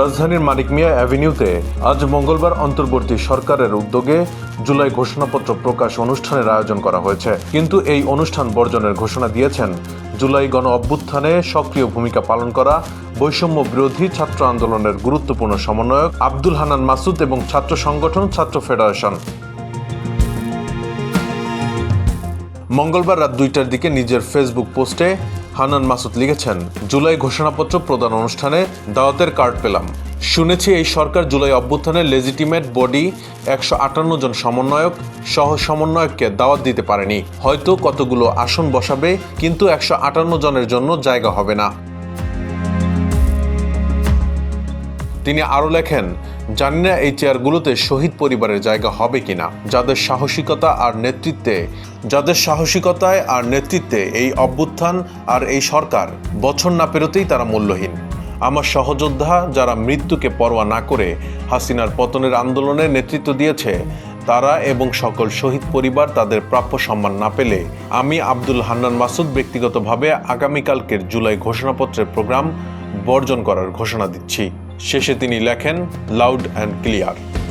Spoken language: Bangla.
রাজধানীর মানিক মিয়া অ্যাভিনিউতে আজ মঙ্গলবার অন্তর্বর্তী সরকারের উদ্যোগে জুলাই ঘোষণাপত্র প্রকাশ অনুষ্ঠানের আয়োজন করা হয়েছে। কিন্তু এই অনুষ্ঠান বর্জনের ঘোষণা দিয়েছেন জুলাই গণ অভ্যুত্থানে সক্রিয় ভূমিকা পালন করা বৈষম্য বিরোধী ছাত্র আন্দোলনের গুরুত্বপূর্ণ সমন্বয়ক আব্দুল হানান মাসুদ এবং ছাত্র সংগঠন ছাত্র ফেডারেশন। মঙ্গলবার রাত দুইটার দিকে নিজের ফেসবুক পোস্টে হানান মাসুদ লিখেছেন, জুলাই ঘোষণাপত্র প্রদান অনুষ্ঠানে দাওয়াতের কার্ড পেলাম। শুনেছি এই সরকার জুলাই অভ্যুত্থানে লেজিটিমেট বডি একশো আটান্ন জন সমন্বয়ক সহ সমন্বয়ককে দাওয়াত দিতে পারেনি। হয়তো কতগুলো আসন বসাবে, কিন্তু একশো আটান্ন জনের জন্য জায়গা হবে না। তিনি আরও লেখেন জানি না এই চেয়ারগুলোতে শহীদ পরিবারের জায়গা হবে কিনা। যাদের সাহসিকতা আর নেতৃত্বে যাদের সাহসিকতায় আর নেতৃত্বে এই অভ্যুত্থান আর এই সরকার বছর না পেরোতেই তারা মূল্যহীন। আমার সহযোদ্ধা যারা মৃত্যুকে পরোয়া না করে হাসিনার পতনের আন্দোলনে নেতৃত্ব দিয়েছে, তারা এবং সকল শহীদ পরিবার তাদের প্রাপ্য সম্মান না পেলে আমি আব্দুল হান্নান মাসুদ ব্যক্তিগতভাবে আগামীকালকের জুলাই ঘোষণাপত্রের প্রোগ্রাম বর্জন করার ঘোষণা দিচ্ছি। শেষে তিনি লেখেন লাউড অ্যান্ড ক্লিয়ার